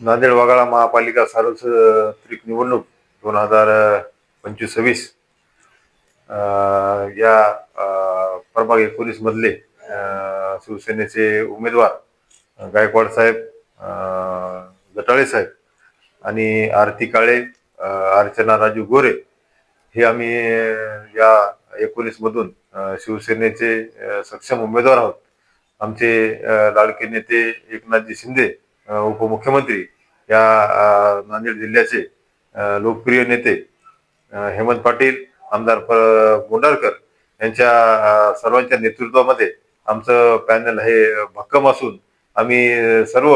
नांदेड वगळा महापालिका सार्वत्रिक निवडणूक दोन हजार पंचवीस सव्वीस या प्रभाग एकोणीस मधले शिवसेनेचे उमेदवार गायकवाड साहेब जटाळे गटाळे साहेब आणि आरती काळे अर्चना राजू गोरे हे आम्ही या एकोणीस मधून शिवसेनेचे सक्षम उमेदवार आहोत. आमचे लाडके नेते एकनाथजी शिंदे उपमुख्यमंत्री या नांदेड जिल्ह्याचे लोकप्रिय नेते हेमंत पाटील आमदार गोंडारकर यांच्या सर्वांच्या नेतृत्वामध्ये आमचं पॅनल हे भक्कम असून आम्ही सर्व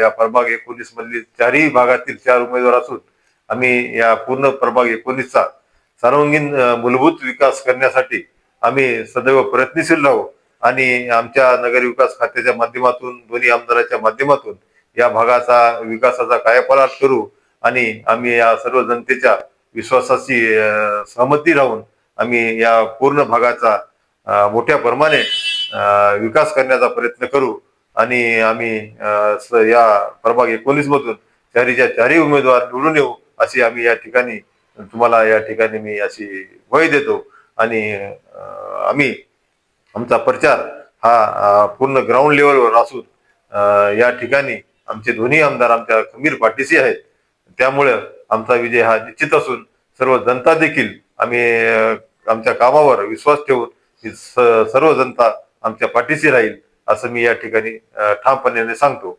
या प्रभाग एकोणीस मधली चारही भागातील चार उमेदवार असून आम्ही या पूर्ण प्रभाग एकोणीसचा सर्वांगीण मूलभूत विकास करण्यासाठी आम्ही सदैव प्रयत्नशील राहू. आणि आमच्या नगरविकास खात्याच्या माध्यमातून दोन्ही आमदाराच्या माध्यमातून या भागाचा विकासाचा कायापालट करू आणि आम्ही या सर्व जनतेच्या विश्वासाची सहमती राहून आम्ही या पूर्ण भागाचा मोठ्या प्रमाणे विकास करण्याचा प्रयत्न करू आणि आम्ही या प्रभाग एकोणीस मधून चारीच्या चारही उमेदवार निवडून येऊ अशी आम्ही या ठिकाणी तुम्हाला या ठिकाणी मी अशी वय देतो आणि आम्ही आमचा प्रचार हा पूर्ण ग्राउंड लेवलवर असून या ठिकाणी आमचे दोन्ही आमदार आमच्या खंबीर पाठीशी आहेत. त्यामुळे आमचा विजय हा निश्चित असून सर्व जनता देखील आम्ही आमच्या कामावर विश्वास ठेवून स- सर्व जनता आमच्या पाठीशी राहील असं मी या ठिकाणी अ, ठामपणे सांगतो.